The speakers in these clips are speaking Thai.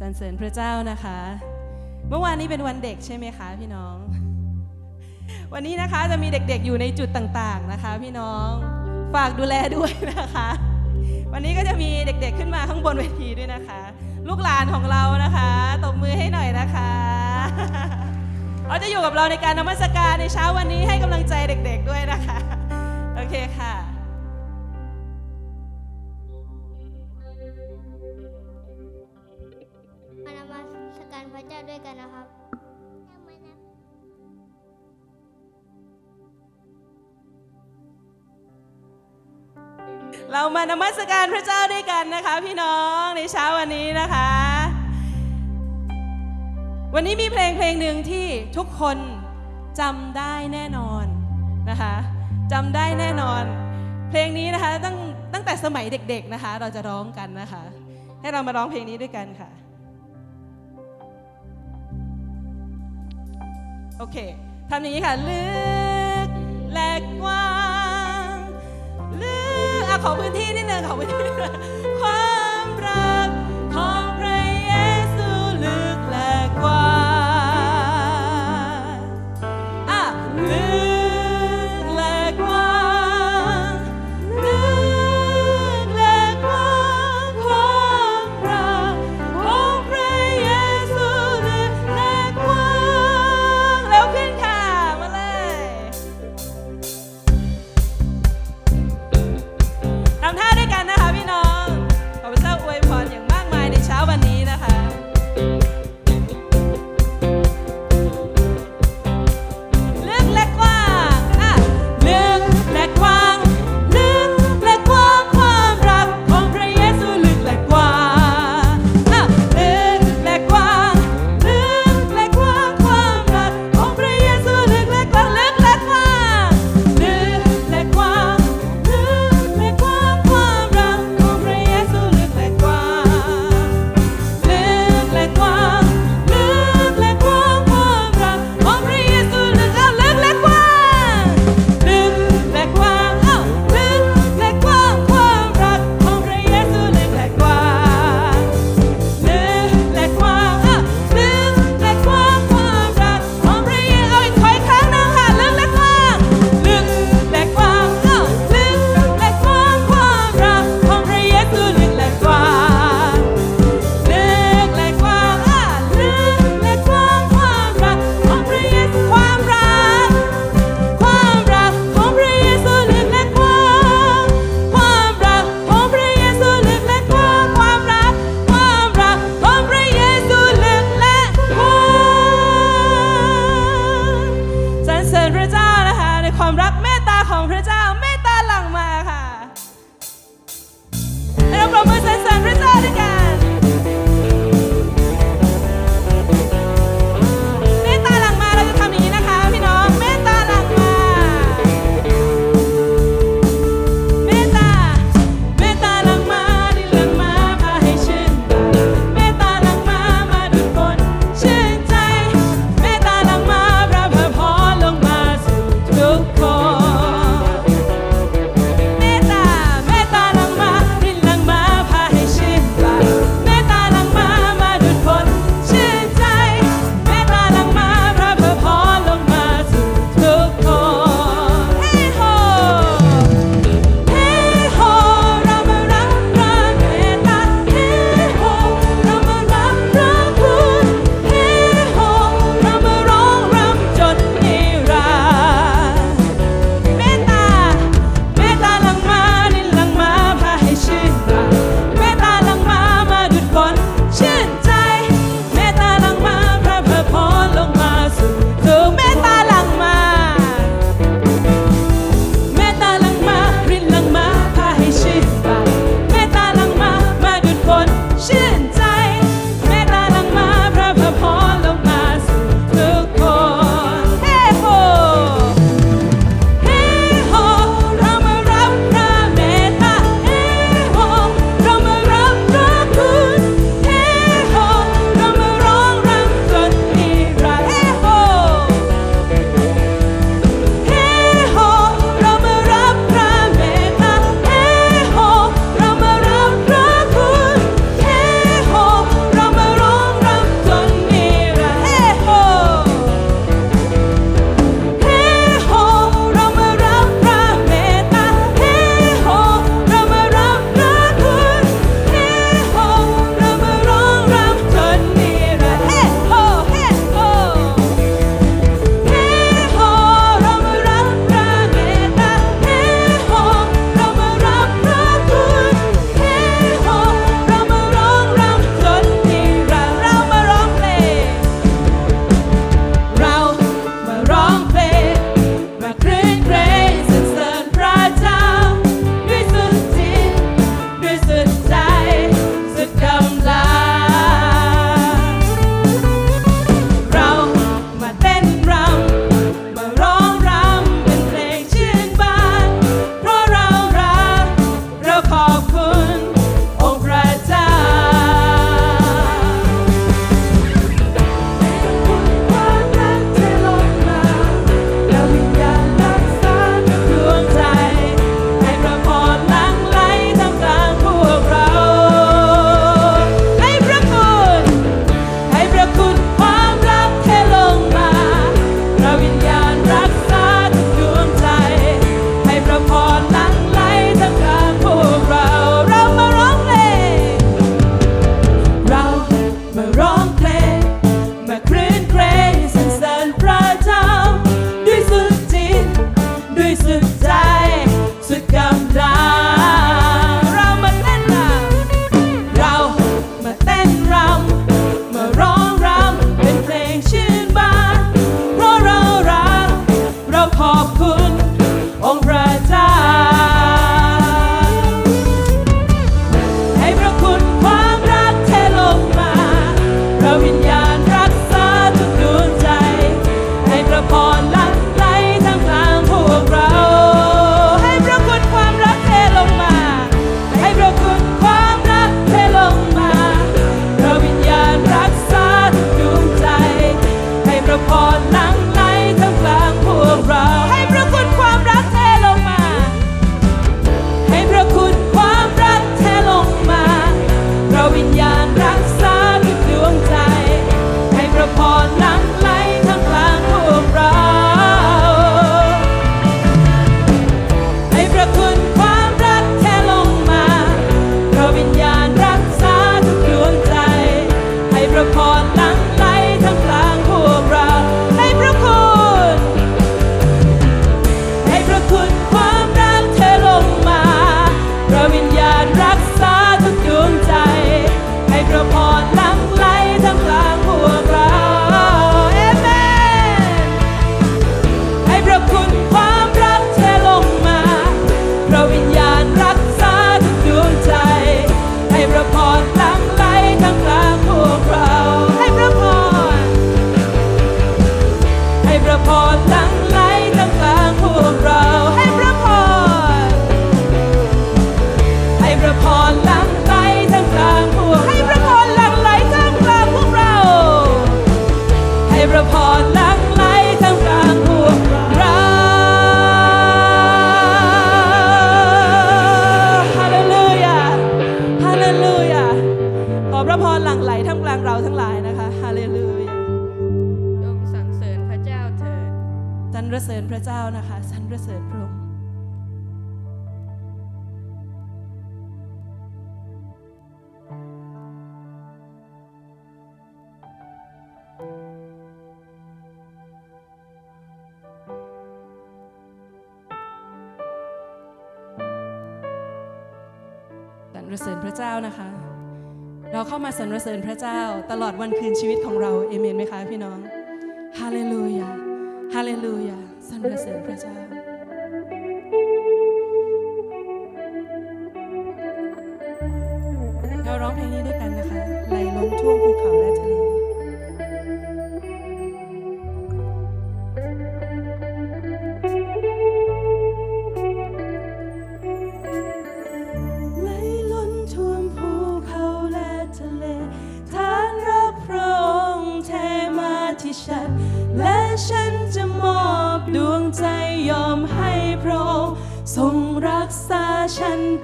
สรรเสริญพระเจ้านะคะ เมื่อวานนี้เป็นวันเด็กใช่ไหมคะพี่น้อง วันนี้นะคะจะมีเด็กๆอยู่ในจุดต่างๆนะคะ พี่น้องฝากดูแลด้วยนะคะ วันนี้ก็จะมีเด็กๆขึ้นมาข้างบนเวทีด้วยนะคะ ลูกหลานของเรานะคะตบมือให้หน่อยนะคะเขาจะอยู่กับเราในการนมัสการในเช้าวันนี้ให้กำลังใจเด็ก ๆด้วยนะคะ โอเคค่ะานมัสการพระเจ้าด้วยกันนะคะ พี่น้องในเช้าวันนี้นะคะ วันนี้มีเพลงเพลงหนึ่งที่ทุกคนจำได้แน่นอนนะคะจำได้แน่นอน เพลงนี้นะคะตั้งตั้งแต่สมัยเด็กๆนะคะ เราจะร้องกันนะคะ ให้เรามาร้องเพลงนี้ด้วยกันค่ะโอเคทำอย่างนี้ค่ะลึกและกว้าง ขอพื้นที่นิดนึงขอพื้นที่ ริญพระเจ้านะคะสรรเสริญพระองค์สรรเสริญพระเจ้านะคะ เราเข้ามาสรรเสริญพระเจ้า ตลอดวันคืนชีวิตของเราเอเมนไหมคะพี่น้องฮาเลลูยาฮาเลลูยา รเสริญพระเจ้าเราร้องเพลงนี้ด้วยกันนะคะไหลล้นท่วม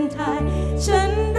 นไทยฉัน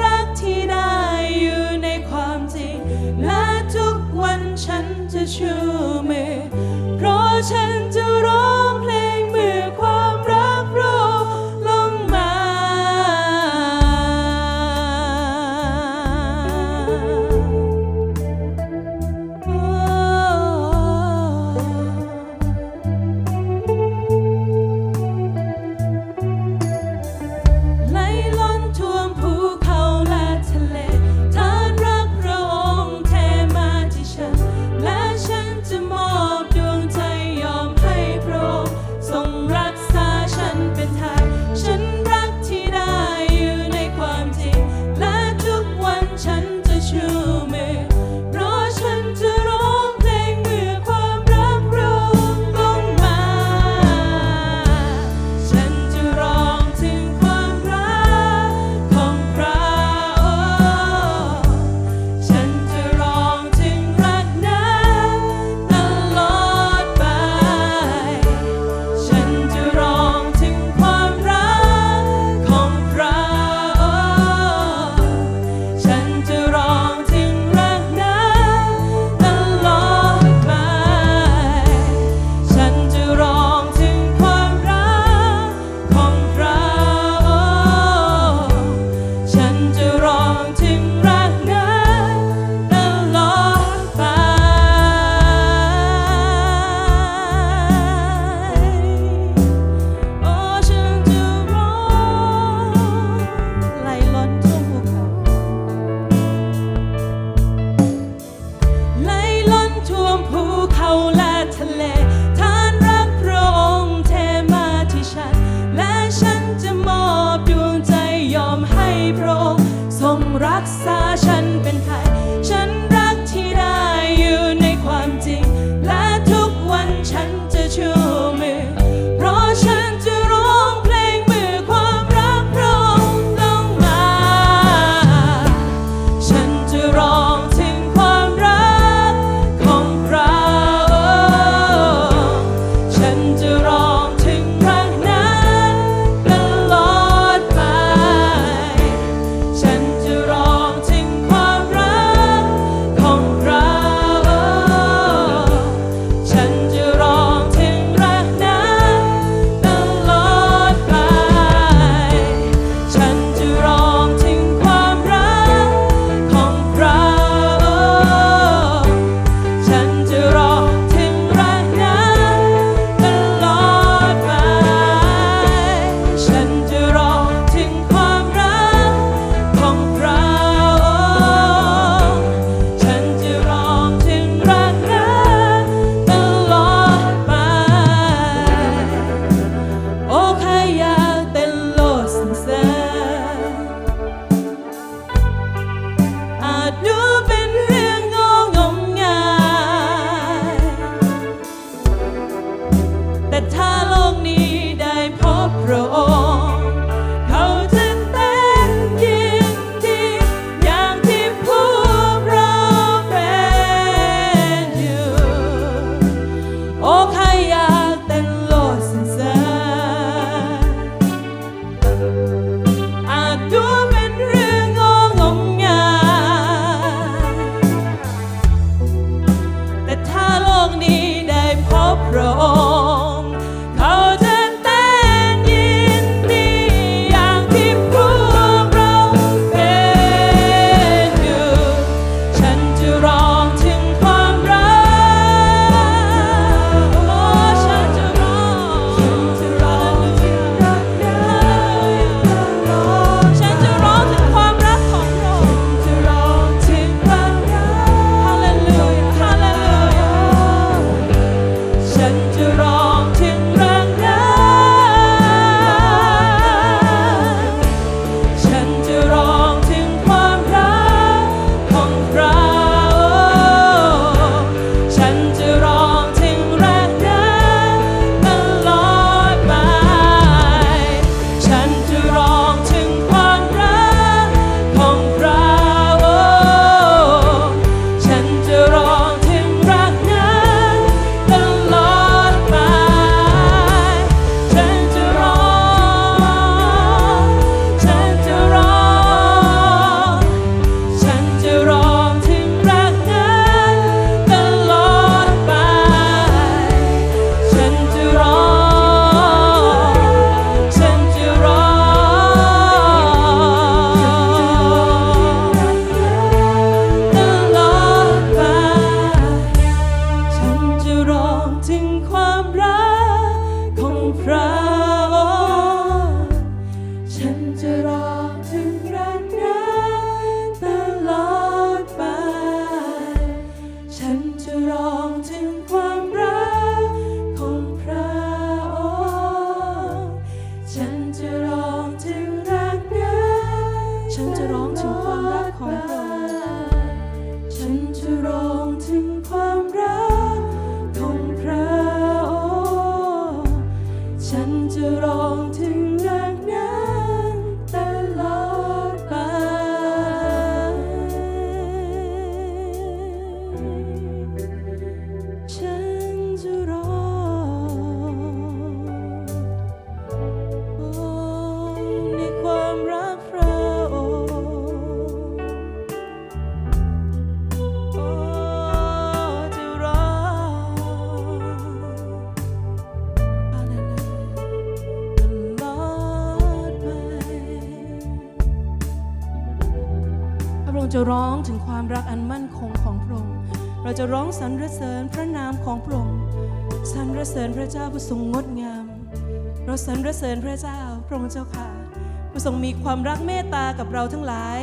สรรเสริญพระนามของพระองค์สรรเสริญพระเจ้าผู้ทรงงดงาม เราสรรเสริญพระเจ้าพระองค์เจ้าค่ะผู้ทรงมีความรักเมตตากับเราทั้งหลาย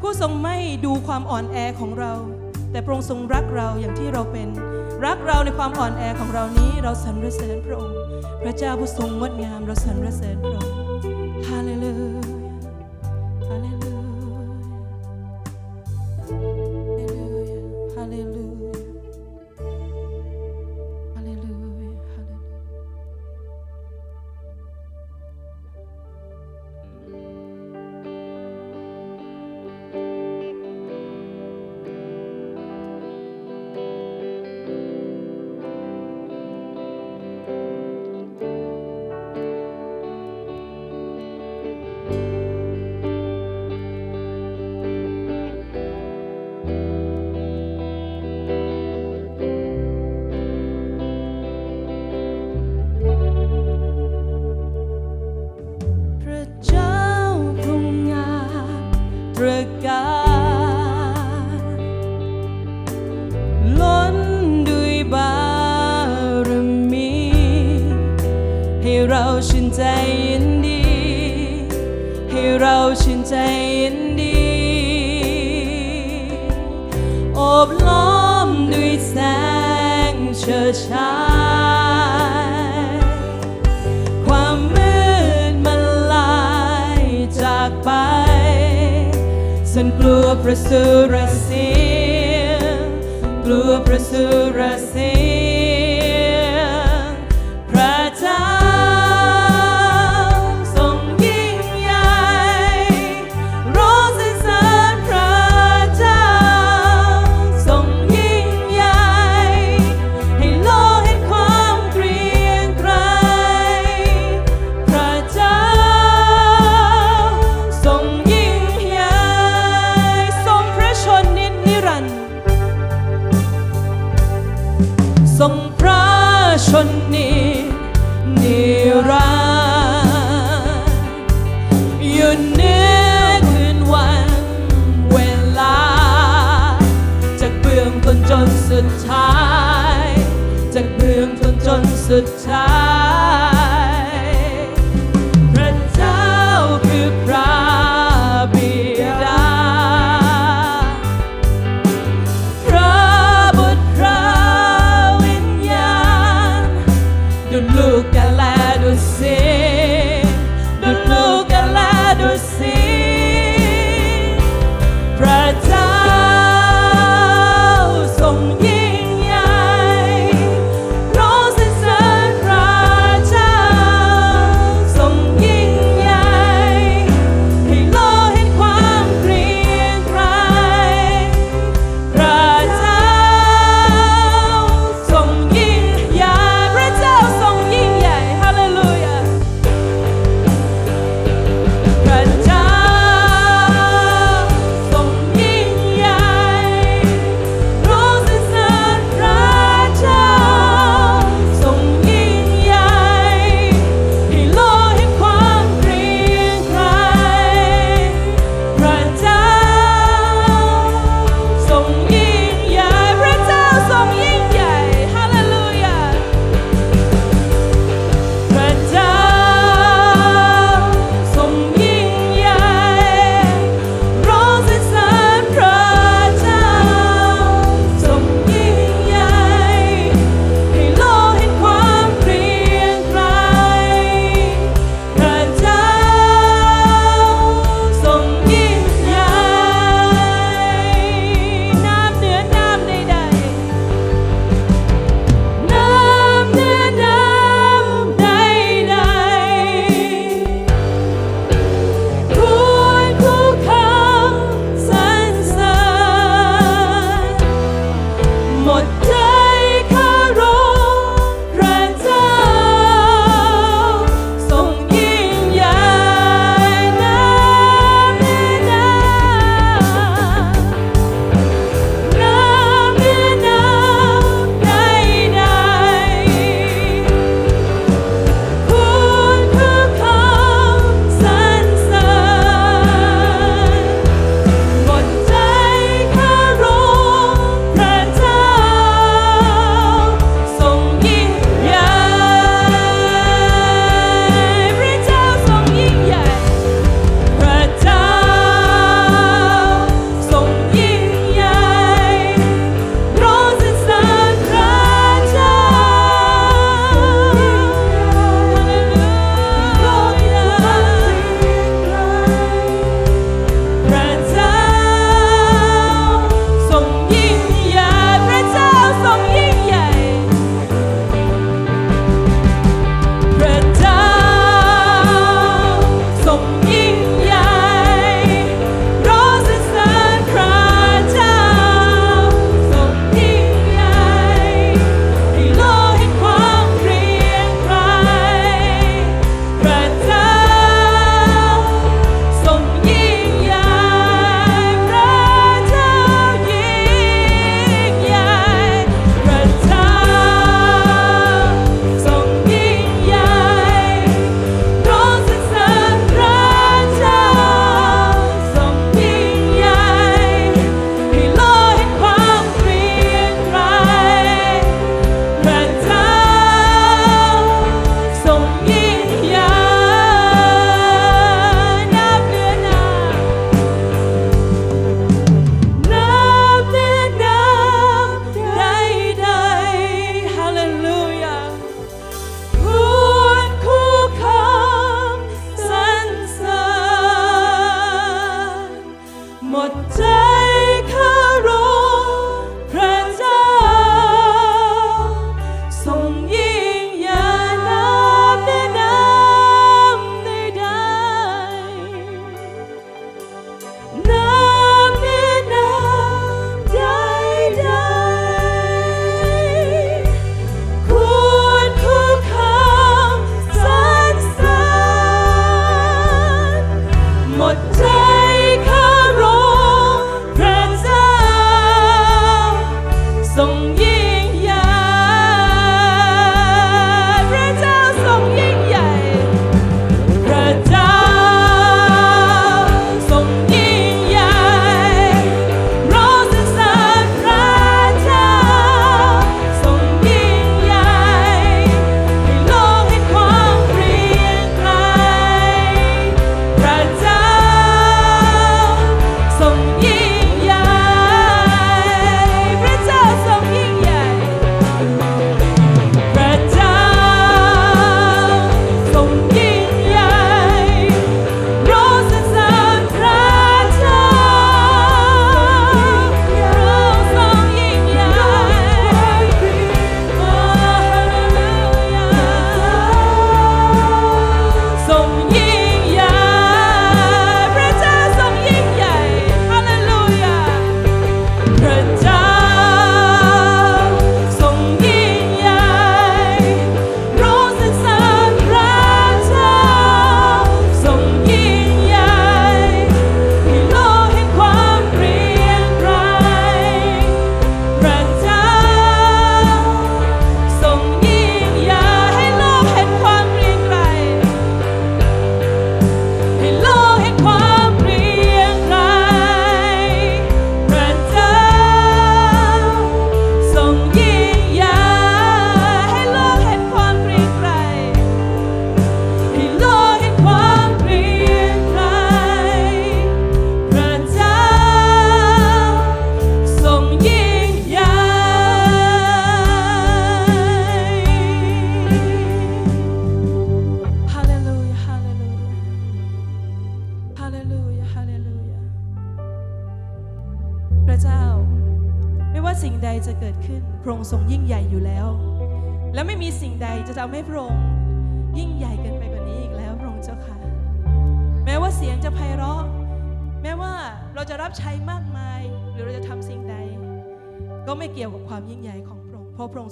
ผู้ทรงไม่ดูความอ่อนแอของเรา แต่พระองค์ทรงรักเราอย่างที่เราเป็น รักเราในความอ่อนแอของเรานี้ เราสรรเสริญพระองค์ พระเจ้าผู้ทรงงดงาม เราสรรเสริญพระองค์ ลัว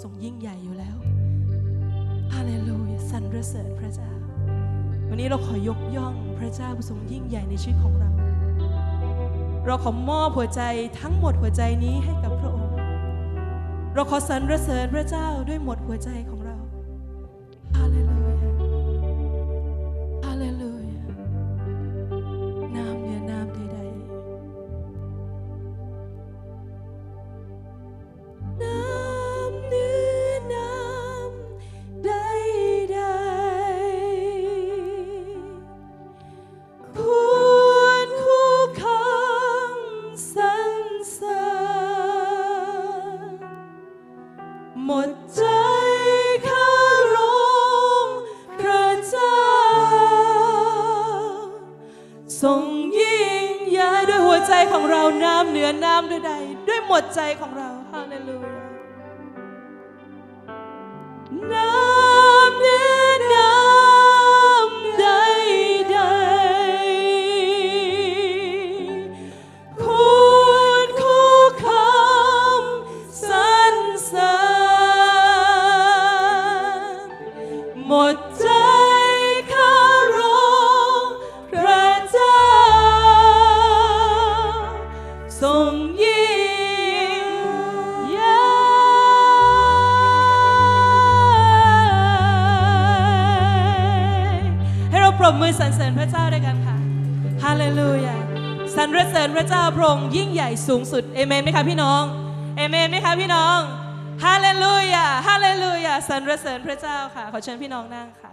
ทรงยิ่งใหญ่อยู่แล้วฮาเลลูยาสรรเสริญพระเจ้า วันนี้เราขอยกย่องพระเจ้าผู้ทรงยิ่งใหญ่ในชีวิตของเรา เราขอมอบหัวใจทั้งหมดหัวใจนี้ให้กับพระองค์ เราขอสรรเสริญพระเจ้าด้วยหมดหัวใจของ out. Hallelujah. No. ริญพระเจ้าด้วยกันค่ะฮาเลลูยาสรรเสริญพระเจ้าพระองค์ยิ่งใหญ่สูงสุดเอเมนไหมคะพี่น้องเอเมนไหมคะพี่น้องฮาเลลูยาฮาเลลูยาสรรเสริญพระเจ้าค่ะ ขอเชิญพี่น้องนั่งค่ะ